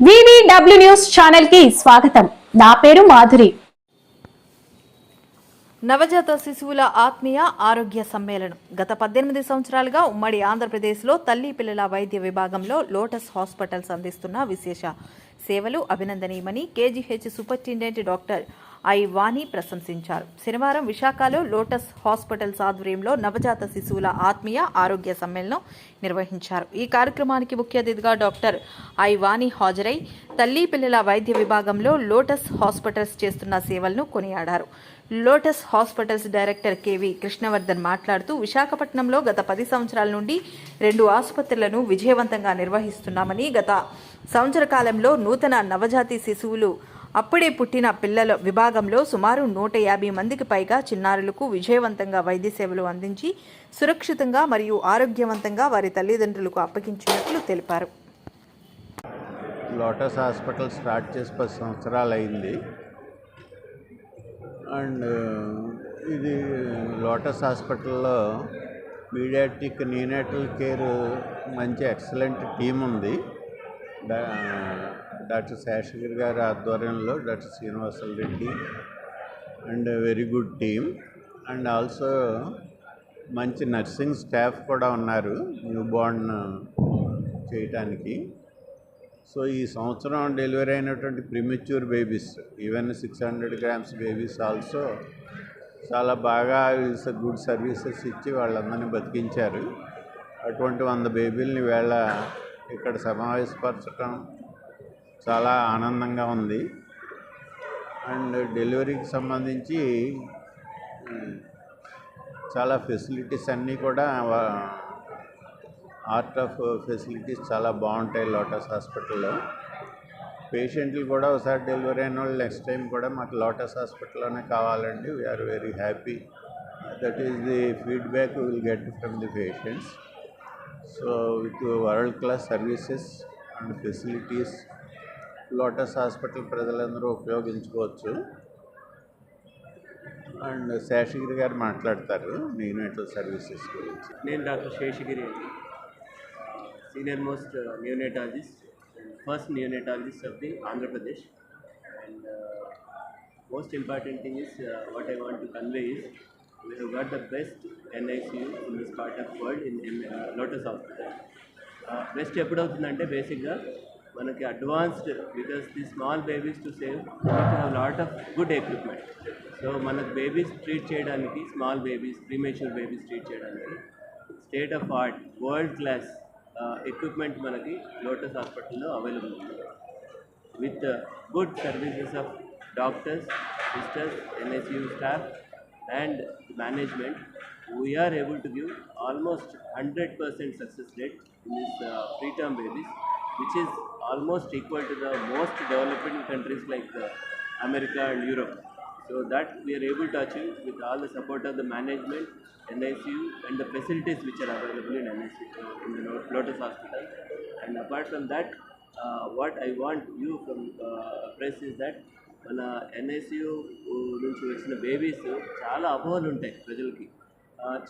VVW news ఛానల్కి స్వాగతం. నా పేరు మాధురి. నవజాత శిశువుల ఆత్మీయ ఆరోగ్య సమ్మేళనం. గత పద్దెనిమిది సంవత్సరాలుగా ఉమ్మడి ఆంధ్రప్రదేశ్లో తల్లి పిల్లల వైద్య విభాగంలో లోటస్ హాస్పిటల్స్ అందిస్తున్న విశేష సేవలు అభినందనీయమని KGH superintendent doctor I Vani ప్రశంసించారు. శనివారం విశాఖలో లోటస్ హాస్పిటల్స్ ఆధ్వర్యంలో నవజాత శిశువుల ఆత్మీయ ఆరోగ్య సమ్మేళనం నిర్వహించారు. ఈ కార్యక్రమానికి ముఖ్య అతిథిగా డాక్టర్ ఐ వాణి హాజరై తల్లి పిల్లల వైద్య విభాగంలో లోటస్ హాస్పిటల్స్ చేస్తున్న సేవలను కొనియాడారు. Lotus hospitals director KV Krishnavardhan మాట్లాడుతూ విశాఖపట్నంలో గత పది సంవత్సరాల నుండి రెండు ఆసుపత్రులను విజయవంతంగా నిర్వహిస్తున్నామని గత సంవత్సర కాలంలో నూతన నవజాతి శిశువులు అప్పుడే పుట్టిన పిల్లల విభాగంలో సుమారు నూట యాభై మందికి పైగా చిన్నారులకు విజయవంతంగా వైద్య సేవలు అందించి సురక్షితంగా మరియు ఆరోగ్యవంతంగా వారి తల్లిదండ్రులకు అప్పగించినట్లు తెలిపారు. లోటస్ హాస్పిటల్ స్టార్ట్ చేసి పది సంవత్సరాలు అయింది. అండ్ ఇది లోటస్ హాస్పిటల్లో పీడియాట్రిక్ నీనేటల్ కేర్ మంచి ఎక్సలెంట్ టీం ఉంది. డాక్టర్ శేషగిరి గారి ఆధ్వర్యంలో doctor Srinivasal Reddy and very good team and also మంచి నర్సింగ్ స్టాఫ్ కూడా ఉన్నారు న్యూ బార్న్ చేయటానికి. సో ఈ సంవత్సరం డెలివరీ అయినటువంటి premature babies even six hundred grams babies also చాలా బాగా గుడ్ సర్వీసెస్ ఇచ్చి వాళ్ళందరినీ బతికించారు. అటువంటి వంద బేబీలని వేళ ఇక్కడ సమావేశపరచడం చాలా ఆనందంగా ఉంది. అండ్ డెలివరీకి సంబంధించి చాలా ఫెసిలిటీస్ అన్నీ కూడా ఆర్ట్ ఆఫ్ ఫెసిలిటీస్ చాలా బాగుంటాయి లోటస్ హాస్పిటల్లో. పేషెంట్లు కూడా ఒకసారి డెలివరీ అయిన వాళ్ళు నెక్స్ట్ టైం కూడా మాకు లోటస్ హాస్పిటల్లోనే కావాలండి. We are very happy that is the feedback will get from the patients so with world class services and facilities Lotus hospital ప్రజలందరూ ఉపయోగించుకోవచ్చు. అండ్ శేషగిరి గారు మాట్లాడతారు న్యూనేటల్ సర్వీసెస్ గురించి. నేను డాక్టర్ శేషగిరి అండి. Senior most neonatologist first neonatologist of the Andhra Pradesh. And most important thing is what I want to convey is we have got the best NICU in this part of world in Lotus hospital best ఎప్పుడవుతుందంటే బేసిక్గా మనకి advanced because the small babies to save lot of good equipment so మనకు babies treat చేయడానికి small babies premature babies treat చేయడానికి state of art world class equipment మనకి Lotus హాస్పిటల్లో available ఉంది. With good services of doctors sisters NSU staff and management we are able to give almost hundred percent success rate in this preterm babies which is almost equal to the most developing countries like America and Europe so that we are able to achieve with all the support of the management NICU and the facilities which are available in NIC Lotus hospital and apart from that what I want you from press is that మన NICU నుంచి వచ్చిన babies చాలా అపోహలు ఉంటాయి ప్రజలకి.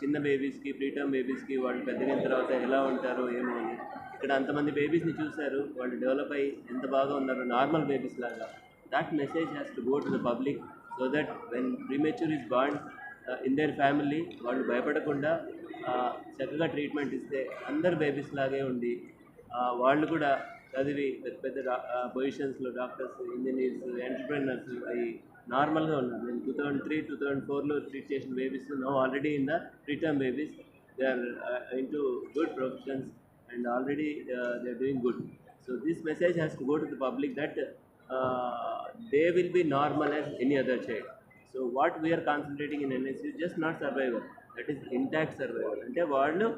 చిన్న బేబీస్కి preterm బేబీస్కి వాళ్ళు పెద్దగిన తర్వాత ఎలా ఉంటారో ఏమో అని. ఇక్కడ అంతమంది బేబీస్ని చూశారు. వాళ్ళు డెవలప్ అయ్యి ఎంత బాగా ఉన్నారు నార్మల్ బేబీస్ లాగా. That message has to go to the public so that when premature is bond in their family వాళ్ళు భయపడకుండా చక్కగా ట్రీట్మెంట్ ఇస్తే అందరు బేబీస్ లాగే ఉండి వాళ్ళు కూడా చదివి పెద్ద పెద్ద పొజిషన్స్లో డాక్టర్స్ ఇంజనీర్స్ ఎంటర్ప్రైనర్స్ అవి నార్మల్గా ఉన్నారు. నేను two thousand three two thousand ఫోర్లో ట్రీట్ చేసిన babies no already in the return babies they are in to good professions and already they are doing good so this message has to go to the public that they will be normal as any other child so what we are concentrating in NSU just not survival that is intact survival అంటే వాళ్ళు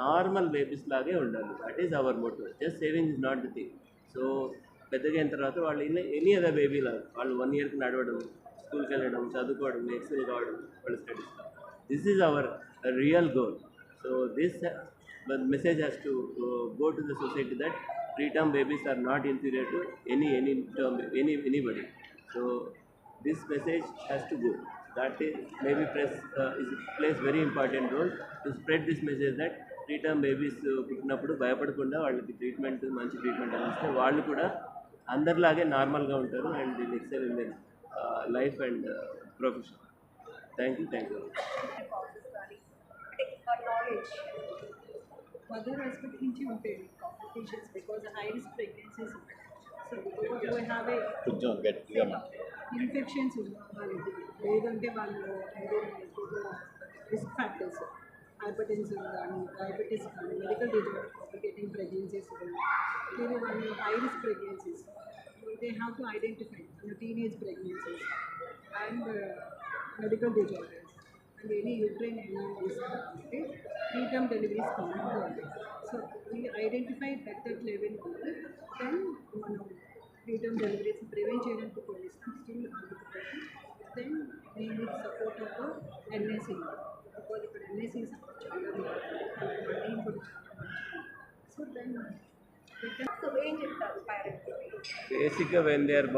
normal babies లాగే ఉండాలి. That is our motive just saving is not the thing so పెద్దగా అయిన తర్వాత వాళ్ళు any other baby లాగా వాళ్ళు వన్ ఇయర్కి నడవడం స్కూల్కి వెళ్ళడం చదువుకోవడం ఎక్సెల్ కావడం వాళ్ళ studies this is our real goal so this but message has to uh, go to the society that preterm babies are not inferior to any any term any anybody so this message has to go that is maybe press uh, is plays very important role to spread this message that preterm babies పుట్టినప్పుడు భయపడకుండా వాళ్ళకి treatment మంచి treatment అందిస్తే వాళ్ళు కూడా అందరిలాగే నార్మల్గా ఉంటారు అండ్ దీని excel in their life and profession thank you thank you mother aspect నుంచి ఉంటాయి complications because high risk pregnancies so because have a కొంచెం గట్టిగా ఇన్ఫెక్షన్స్ ఉన్న వాళ్ళకి లేదంటే వాళ్ళు రిస్క్ ఫ్యాక్టర్స్ హైపర్టెన్షన్ కానీ డయాబెటీస్ కానీ మెడికల్ డిజార్డర్ కాంప్లికేటింగ్ ప్రెగ్నెన్సీస్ కానీ లేదా వాళ్ళు high risk pregnancies they have to identify teenage pregnancies and medical disorders and any uterine analysis అంటే Preterm deliveries కామన్గా ఉంటాయి so we identify that that level then మనం term deliveries prevent చేయడానికి పోలీస్తాం still then we need support of NSC because ఇక్కడ NSC support చాలా కూడా చాలా so then బేసిక్గా వెన్ దే ఆర్